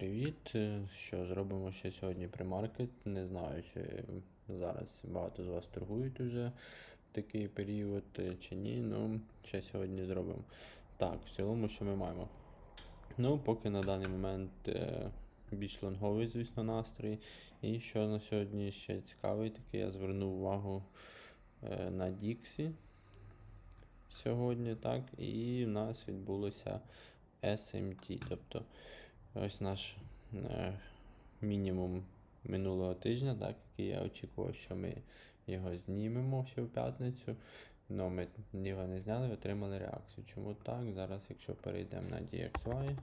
привіт! Е, Що зробимо ще сьогодні примаркет? Не знаю, чи зараз багато з вас торгують уже в такий період е, чи ні. Ну, ще сьогодні зробимо. Так, в цілому, що ми маємо? Ну, поки на даний момент е, більш лонговий, звісно, настрій. І що на сьогодні ще цікавий, такий я звернув увагу на Діксі сьогодні, так, і в нас відбулося SMT. Тобто ось наш е, мінімум минулого тижня, так, який я очікував, що ми його знімемо ще в п'ятницю. Но ми його не зняли, отримали реакцію. Чому так? Зараз, якщо перейдемо на DXY,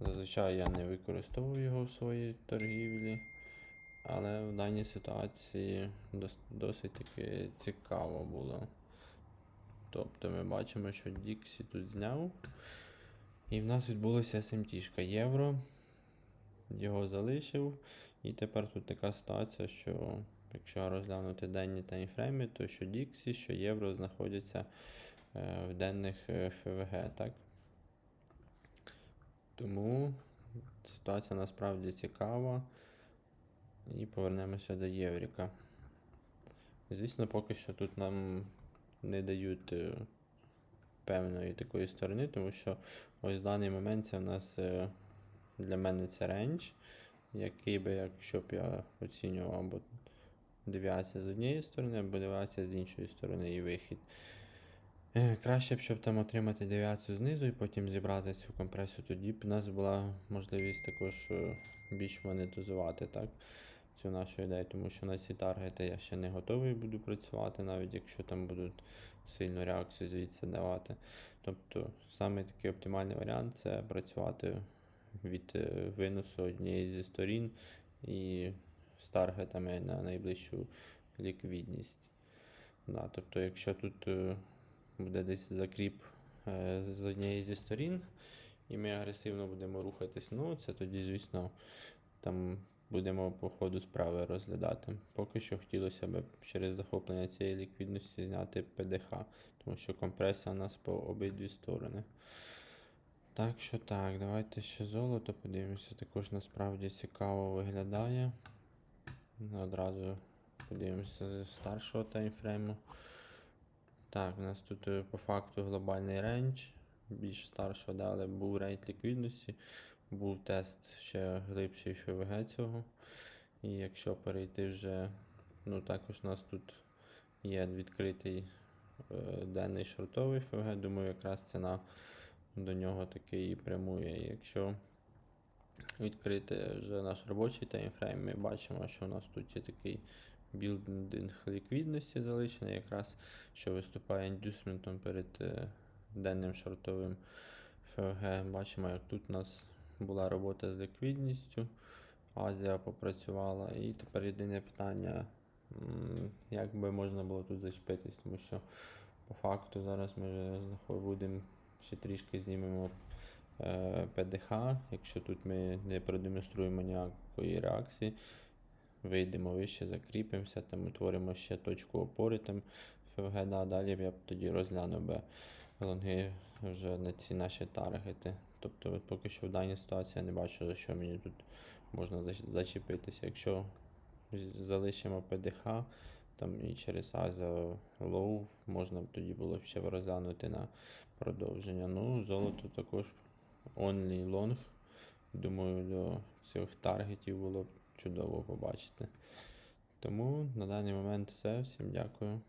зазвичай я не використовую його в своїй торгівлі. Але в даній ситуації дос- досить таки цікаво було. Тобто ми бачимо, що Діксі тут зняв. І в нас відбулося SMT євро. Його залишив. І тепер тут така ситуація, що якщо розглянути денні таймфрейми, то що Діксі, що євро знаходяться е, в денних е, ФВГ, так? Тому ситуація насправді цікава. І повернемося до Євріка. Звісно, поки що тут нам не дають е, певної такої сторони, тому що ось в даний момент це в нас е, для мене це рейндж, який би, якщо б я оцінював або девіація з однієї сторони, або девіація з іншої сторони і вихід. Е, Краще б, щоб там отримати девіацію знизу і потім зібрати цю компресію, тоді б у нас була можливість також е, більш монетизувати так, цю нашу ідею, тому що на ці таргети я ще не готовий буду працювати, навіть якщо там будуть сильну реакцію звідси давати. Тобто саме такий оптимальний варіант це працювати від е, виносу однієї зі сторін і з таргетами на найближчу ліквідність. Да, тобто, якщо тут е, буде десь закріп е, з однієї зі сторін, і ми агресивно будемо рухатись, ну це тоді, звісно, там будемо по ходу справи розглядати. Поки що хотілося б через захоплення цієї ліквідності зняти ПДХ, тому що компресія у нас по обидві сторони. Так що так, давайте ще золото подивимося. Також насправді цікаво виглядає. Одразу подивимося з старшого таймфрейму. Так, у нас тут е, по факту глобальний рейндж, більш старшого, да, був рейд ліквідності, був тест ще глибший ФВГ цього. І якщо перейти вже, ну також у нас тут є відкритий е, денний шортовий ФВГ, думаю, якраз ціна до нього таки і прямує. Якщо відкрити вже наш робочий таймфрейм, ми бачимо, що у нас тут є такий білдинг ліквідності залишений, якраз що виступає індюсментом перед е, денним шортовим ФВГ. Бачимо, як тут у нас була робота з ліквідністю. Азія попрацювала. І тепер єдине питання, як би можна було тут зачепитись, тому що по факту зараз ми будемо ще трішки знімемо е, ПДХ. Якщо тут ми не продемонструємо ніякої реакції, вийдемо вище, закріпимося, там утворимо ще точку опори там ФВГ, да, далі я б тоді розглянув би лонги вже на ці наші таргети. Тобто поки що в даній ситуації я не бачу, за що мені тут можна зачепитися. Якщо залишимо ПДХ, там і через Аза лоу можна б тоді було ще розглянути на продовження. Ну, золото також only long. Думаю, до цих таргетів було б чудово побачити. Тому на даний момент все. Всім дякую.